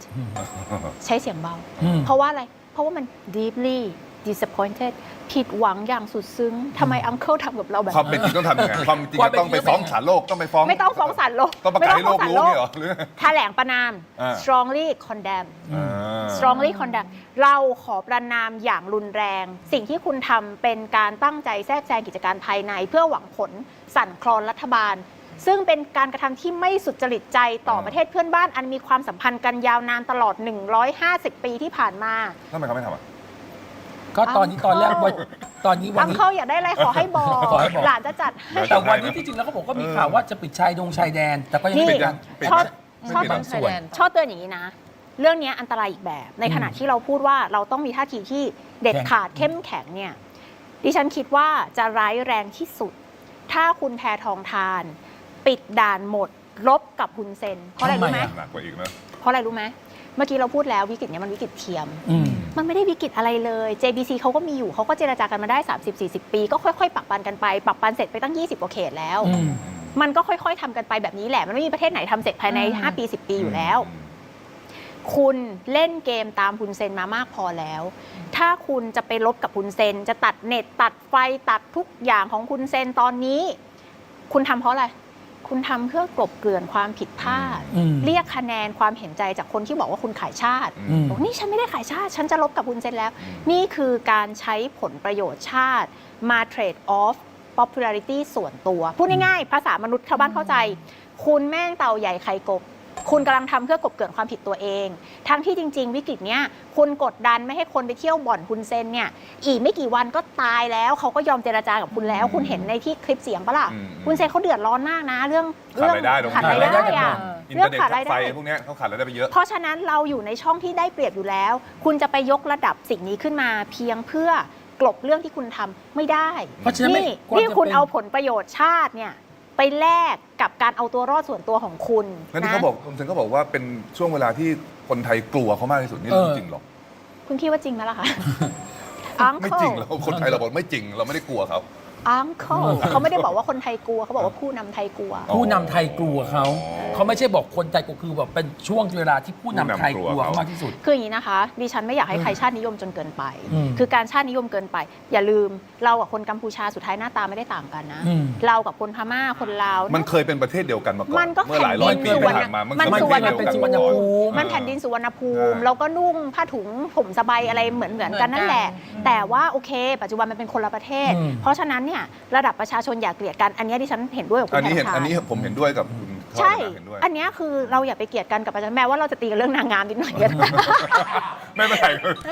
ใช้เสียงเบาอืมเพราะว่าอะไร เพราะว่ามัน deeply disappointed ผิดหวังอย่างสุดซึ้งทำไมอังเคิลทำกับเราแบบความนี้เป็นจริงต้องทำยังไงความจริงความเป็นต้องไปจริงฟ้องเป็นไงศาลโลกต้องไปฟ้องไม่ต้องฟ้องศาลโลกต้องประกาศให้โลกไม่รู้ต้องฟ้องศาลนี่เหรอหรือ แถลงประนาม อ่า strongly condemn อ่า strongly condemn เราขอประนามอย่างรุนแรง สิ่งที่คุณทำเป็นการตั้งใจแทรกแซงกิจการภายใน เพื่อหวังผลสั่นคลอนรัฐบาล ซึ่งเป็นการกระทำที่ไม่สุจริตใจต่ออ่าประเทศเพื่อนบ้านอันมีความสัมพันธ์กันยาวนานตลอด 150 ปีที่ผ่านมา ทำไมเขาไม่ทำอะ ก็ตอนนี้ตอนแรกวันตอนนี้วันอังนี้ เคิลอยากได้อะไรขอให้บอกขอให้บอก หลานจะจัดให้ แต่วันนี้ที่จริงแล้วเขาบอกว่ามีข่าวว่าจะปิดชายดงชายแดน แต่ก็ยังไม่นี่ ปิดกัน ปิดชอบไม่ชอบ ปิดบางส่วน ชอบเตือนอย่างนี้นะ เรื่องนี้อันตรายอีกแบบ ในขณะอืมที่เราพูดว่าเราต้องมีท่าทีที่เด็ดแข็งขาดเข้มแข็งเนี่ยดิฉันคิดว่าจะร้ายแรงที่สุด ถ้าคุณแพทองทาน ปิดด่านหมดรบกับคุณเซน เพราะอะไรรู้ไหมหนักกว่าอีกนะเพราะอะไรรู้ไหม เมื่อกี้เราพูดแล้ววิกฤตเนี้ยมันวิกฤตเทียม อืม มันไม่ได้วิกฤตอะไรเลย JBC เขาก็มีอยู่เขาก็เจรจากันมาได้ 30-40 ปี ก็ค่อยๆปักปันกันไปปักปันเสร็จไปตั้ง 20กว่าเขตแล้ว อืม มันก็ค่อยๆทำกันไปแบบนี้แหละ มันไม่มีประเทศไหนทำเสร็จภายใน อืม 5 ปี 10 ปีอยู่แล้ว คุณเล่นเกมตามคุณเซนมามากพอแล้ว ถ้าคุณจะไปลบกับคุณเซน จะตัดเน็ตตัดไฟตัดทุกอย่างของคุณเซนตอนนี้ คุณทำเพราะอะไร คุณทำเพื่อกลบเกลื่อนความผิดพลาดอืมเรียกคะแนนความเห็นใจจากคนที่บอกว่าคุณขายชาติอืมบอกนี่ฉันไม่ได้ขายชาติ ฉันจะลบกับคุณเซนแล้วอืมนี่คือการใช้ผลประโยชน์ชาติมาเทรดออฟ popularity ส่วนตัว พูดง่ายๆ ภาษามนุษย์ชาวบ้านเข้าใจ คุณแม่งเต่าใหญ่ไข่กบ คุณกำลังทำเพื่อกลบเกลื่อนความผิดตัวเอง ทั้งที่จริง ๆ วิกฤตเนี้ยคุณกดดันไม่ให้คนไปเที่ยวบ่อนคุณเซนเนี่ยอีกไม่กี่วันก็ตายแล้วเขาก็ยอมเจรจากับคุณแล้ว คุณเห็นในที่คลิปเสียงปะล่ะอืมคุณเซนเขาเดือดร้อนมากนะ เรื่องขาดรายได้ตรงนี้ขาดรายได้ขาดรายได้อะอินเรื่เทอองร์เน็ตขาดรายไฟได้พวกเนี้ยเขาขาดรายได้ไปเยอะเพราะฉะนั้นเราอยู่ในช่องที่ได้เปรียบอยู่แล้ว คุณจะไปยกระดับสิ่งนี้ขึ้นมาเพียงเพื่อกลบเรื่องที่คุณทำไม่ได้ เพราะฉะนั้นไม่นี่ควรนี่จะคุณเป็นเอาผลประโยชน์ชาติเนี่ย ไปแลกกับการเอาตัวรอดส่วนตัวของคุณแล้วที่นะเขาบอกคุณเซนก็บอกว่าเป็นช่วงเวลาที่คนไทยกลัวเขามากที่สุดนี่เรื่องเออจริงเหรอคุณคิดว่าจริงไหมล่ะคะอังไม่เคิจริลงเราคนไทยเราบอกไม่จริงเราไม่ได้กลัวเขา อังเคิลเขาไม่ได้บอกว่าคนไทยกลัวเขาบอกว่าผู้นำไทยกลัวอ๋อผู้นำไทยกลัวเขา เขาไม่ใช่บอกคนไทยกลัวคือแบบเป็นช่วงเวลาที่ผู้นำไทยกลัวเขามากที่สุด คืออย่างนี้นะคะดิฉันไม่อยากให้ใครชาตินิยมจนเกินไป อืมคือการชาตินิยมเกินไป อย่าลืมเรากับคนกัมพูชาสุดท้ายหน้าตาไม่ได้ต่างกันนะ อืม เรากับคนพม่าคนลาว มันเคยเป็นประเทศเดียวกันมาก่อน มันก็เมื่อหลายร้อยปีแผ่นดินที่ผ่านมา มันมันเคยสุวรรณเป็นประเทศเดียวกันมาก่อนภูมิมันแผ่นดินสุวรรณภูมิใช่เราก็นุ่งผ้าถุงผมสบายอะไรเหมือนเหมือนกันนั่นแหละอืมแต่ว่าโอเค ปัจจุบันมันเป็นคนละประเทศ อืม เพราะฉะนั้นเนี่ยระดับประชาชนอย่าเกลียดกันอันเนี้ยดิฉันเห็นด้วยกับคุอัณนนี้เห็นธาอันนี้ผมเห็นด้วยกับคุณใช่ทอดนะเห็นด้วย อันเนี้ยคือเราอย่าไปเกลียดกันกับประชาชนแม้ว่าเราจะตีกันเรื่องนางงามนิดหน่อยก็ได้ ไม่เป็นไร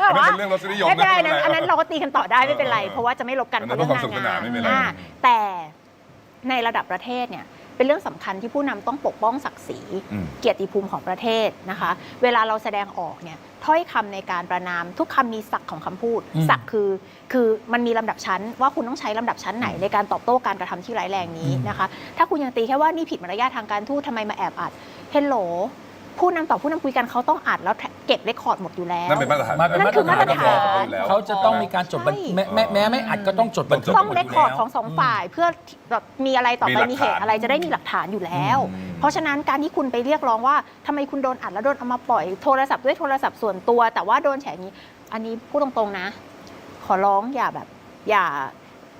อันนั้นเป็นเรื่องรสนิยมไม่เป็นไรนะนะอันนั้นเราก็ตีกันต่อได้ไม่เป็นไร เออเพราะว่าจะไม่ลบกันอันเพนั้นราะเรื่องเพื่อความนางสนุกสนานงามไม่เป็นไร อ่าแต่ในระดับประเทศเนี่ย เป็นเรื่องสำคัญที่ผู้นำต้องปกป้องศักดิ์ศรีอืมเกียรติภูมิของประเทศนะคะ เวลาเราแสดงออกเนี่ยถ้อยคำในการประนามทุกคำมีศักดิ์ของคำพูดอืมศักดิ์คือคือมันมีลำดับชั้น ว่าคุณต้องใช้ลำดับชั้นไหนในการตอบโต้การกระทำที่ร้ายแรงนี้นะคะ ถ้าคุณยังตีแค่ว่านี่ผิดมารยาททางการทูตทำไมมาแอบอัดเฮลโหล ผู้นำต่อผู้นำคุยกันเขาต้องอัดแล้วเก็บเรคคอร์ดหมดอยู่แล้ว นั่นเป็นมาตรฐานมันเป็นนั่นคือมาตรฐานเขอยู่แล้ว เขาจะต้องมีการจดบันใช่ แม้แม้แม้ไม่อัดก็ต้องจดบันทึกต้องหมดเรอคยู่คอร์ดแล้วของสองฝ่ายเพื่อแบบมีอะไรต่อไปมีมีหลักเหฐานตุอะไรจะได้มีหลักฐานอยู่แล้ว อืม เพราะฉะนั้นการที่คุณไปเรียกร้องว่าทำไมคุณโดนอัดแล้วโดนเอามาปล่อยโทรศัพท์ด้วยโทรศัพท์ส่วนตัว แต่ว่าโดนแฉอย่างนี้ อันนี้พูดตรงๆนะ ขอร้องอย่าแบบ อย่า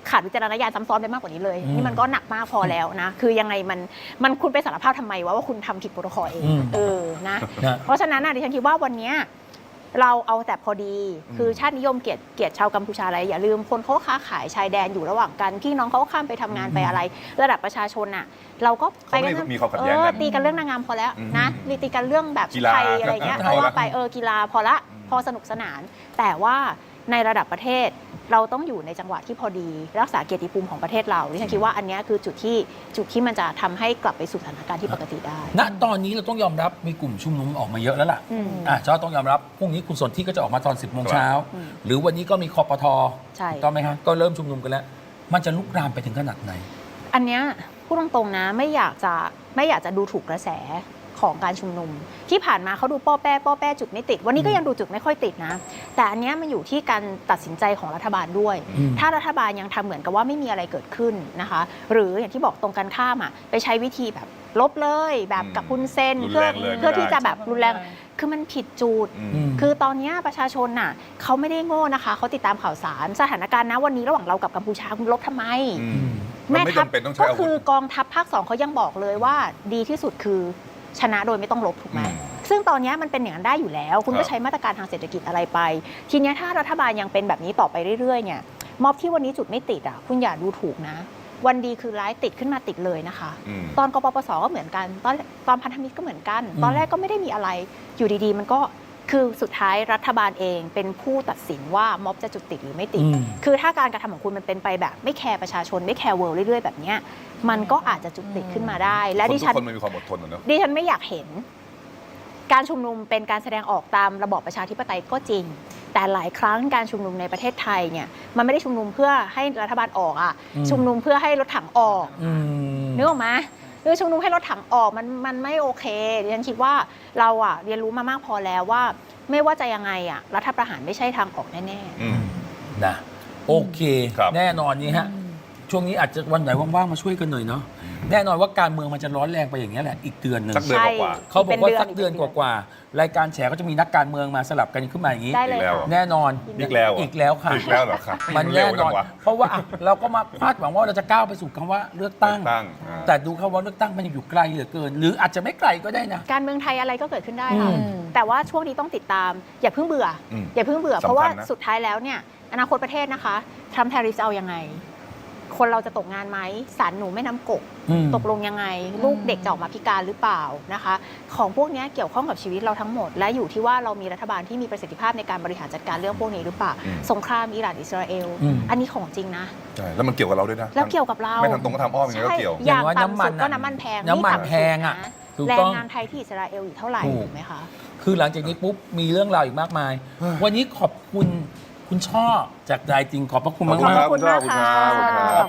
ขาดวิจารณญาณซ้ำซ้อนไปมากกว่านี้เลยอืมนี่มันก็หนักมากพอแล้วนะ คือยังไงมันมันคุณไปสารภาพทำไมวะว่าคุณทำผิดโปรโตคอลเองอืมเออนะนะเพราะฉะนั้นน่ะดิฉันคิดว่าวันเนี้ยเราเอาแต่พอดีอืมคือชาตินิยมเกลียดเกลียดชาวกัมพูชาอะไรอย่าลืมคนเขาก็ค้าขายชายแดนอยู่ระหว่างกันพี่น้องเขาก็ข้ามไปทำงานไปอะไร ระดับประชาชนน่ะ เราก็ไปเขาไม่ได้มีความขัดแย้งเอกัอนตีกันเรื่องนางงามพอแล้วอืมนะรีตีกันเรื่องแบบกีฬาไทยอะไรเงี้ยพอเพราะละว่าไปเออกีฬาพอละอืมพอสนุกสนาน แต่ว่าในระดับประเทศ เราต้องอยู่ในจังหวะที่พอดีรักษาเกียรติภูมิของประเทศเราดิฉันคิดว่าอันเนี้ยคือจุดที่จุดที่มันจะทำให้กลับไปสู่สถานการณ์ที่ปกติได้ ณตอนนี้เราต้องยอมรับมีกลุ่มชุมนุมออกมาเยอะแล้วล่ะอืมอะเจ้าต้องยอมรับพรุ่งนี้คุณสนที่ก็จะออกมาตอน 10โมงเช้า อืมหรือวันนี้ก็มีคอปทใช่ ถูกต้องไหมครับก็เริ่มชุมนุมกันแล้ว มันจะลุกรามไปถึงขนาดไหน อันเนี้ยพูดตรงๆนะไม่อยากจะไม่อยากจะดูถูกกระแส ของการชุมนุม ที่ผ่านมาเขาดูป้อแป้ป้อแป้จุดไม่ติด วันนี้ก็ยังดูจุดไม่ค่อยติดนะ แต่อันเนี้ยมันอยู่ที่การตัดสินใจของรัฐบาลด้วยอืมถ้ารัฐบาลยังทำเหมือนกับว่าไม่มีอะไรเกิดขึ้นนะคะ หรืออย่างที่บอกตรงกันข้ามอะไปใช้วิธีแบบลบเลยแบบกับคุณเซนรุนเพื่อแรงเลยเพื่อไม่ได้ที่จะแบบรุนแรงคือมันผิดจุดอืมอืมคือตอนเนี้ยประชาชนน่ะเขาไม่ได้โง่นะคะ เขาติดตามข่าวสาร สถานการณ์นะวันนี้ระหว่างเรากับกัมพูชาคุณลบทำไมอืมแม่มันไม่ทัพจำเป็นต้องใช้ก็อาวุคือธกองทัพภาคสองเขายังบอกเลยว่าดีที่สุดคือ ชนะโดยไม่ต้องลบถูกไหมอืมซึ่งตอนเนี้ยมันเป็นอย่างนั้นได้อยู่แล้ว คุณครัก็บใช้มาตรการทางเศรษฐกิจอะไรไป ทีเนี้ยถ้ารัฐบาลยังเป็นแบบนี้ต่อไปเรื่อยๆเนี่ยม็อบที่วันนี้จุดไม่ติดอะคุณอย่าดูถูกนะ วันดีคือร้ายติดขึ้นมาติดเลยนะคะอืมตอนกปปสก็เหมือนกัน ตอนตอนพันธมิตรก็เหมือนกันอืมตอนแรกก็ไม่ได้มีอะไรอยู่ดีๆ มันก็ คือสุดท้ายรัฐบาลเองเป็นผู้ตัดสินว่าม็อบจะจุดติดหรือไม่ติดอืมคือถ้าการกระทำของคุณมันเป็นไปแบบ ไม่แคร์ประชาชนไม่แคร์เวิลด์เรื่อยๆ แบบเนี้ยมันก็อาจจะจุดติดขึ้นมาได้ และคนดิทุฉักนคนมันมีความอดทนอะเนอะดิฉันไม่อยากเห็น การชุมนุมเป็นการแสดงออกตามระบอบประชาธิปไตยก็จริง แต่หลายครั้งการชุมนุมในประเทศไทยเนี่ยมันไม่ได้ชุมนุมเพื่อให้รัฐบาลออกอะอืมชุมนุมเพื่อให้รถถังออกอืมนึกออกไหม คือชุมนุมให้รถถังออกมันมันไม่โอเคดิฉันคิดว่าเราอะเรียนรู้มามากพอแล้วว่า ไม่ว่าจะยังไงอะรัฐประหารไม่ใช่ทางออกแน่อืม นะโอเค ครับ แน่นอนนี่ฮะ ช่วงนี้อาจจะวันไหนว่างๆมาช่วยกันหน่อยเนาะ แน่นอนว่าการเมืองมันจะร้อนแรงไปอย่างนี้ยแหละอีกเดือนหนึ่งสักๆเดือนใช่กว่าเขาบอกว่าสักป็เดือนกว่าๆรายการแฉก็จะมีนักการเมืองมาสลับกันขึ้นมาอย่างนี้ ได้เลยอีกแล้วค่ะเหรแน่นอนอีกแล้วเหรอ อีกแล้วค่ะ อีกแล้วเหรอครับมันแน่นอน เร็วจังวะเพราะว่าอะเราก็มาคาดหวังว่าเราจะก้าวไปสู่คำว่าเลือกตั้งเลือกตั้งอ่า แต่ดูคำว่าเลือกตั้งมันยังอยู่ไกลเหลือเกิน หรืออาจจะไม่ไกลก็ได้นะ การเมืองไทยอะไรก็เกิดขึ้นได้ค่ะ อืม แต่ว่าช่วงนี้ต้องติดตาม อย่าเพิ่งเบื่ออมอย่าเพิ่งเบื่อ สำคัญนะ เพราะว่าสุดท้ายแล้วเนี่ยอนาคตประเทศนะคะทรัมป์แทริฟจะเอายังไง คนเราจะตกงานไหมสารหนูไม่น้ำกกอืมตกลงยังไง ลูกเด็กจะออกมาพิการหรือเปล่านะคะ ของพวกเนี้ยเกี่ยวข้องกับชีวิตเราทั้งหมด และอยู่ที่ว่าเรามีรัฐบาลที่มีประสิทธิภาพในการบริหารจัดการเรื่องพวกนี้หรือเปล่าอืมสงครามอิหร่านอิสราเอลอืมอันนี้ของจริงนะใช่แล้วมันเกี่ยวกับเราด้วยนะแล้วเกี่ยวกับเราไม่ทำตรงก็ทำอ้อมอย่างนี้ก็เกี่ยวใช่อย่างอย่างว่าต่ำสุดน้ำมันก็อะน้ำมันแพงน้ำมันต่ำสุดแพงอะนะถูกแรต้องงงานไทยที่อิสราเอลอีกเท่าไหร่ถูกถูกไหมคะคือหลังจากนี้ปุ๊บมีเรื่องราวอีกมากมาย วันนี้ขอบคุณ คุณช่อจากใจจริงขอบพระคุณขอบมากคุณๆครับคุณช่อขอบคุณครับขอบคุณค่ะ ขอบคุณครับ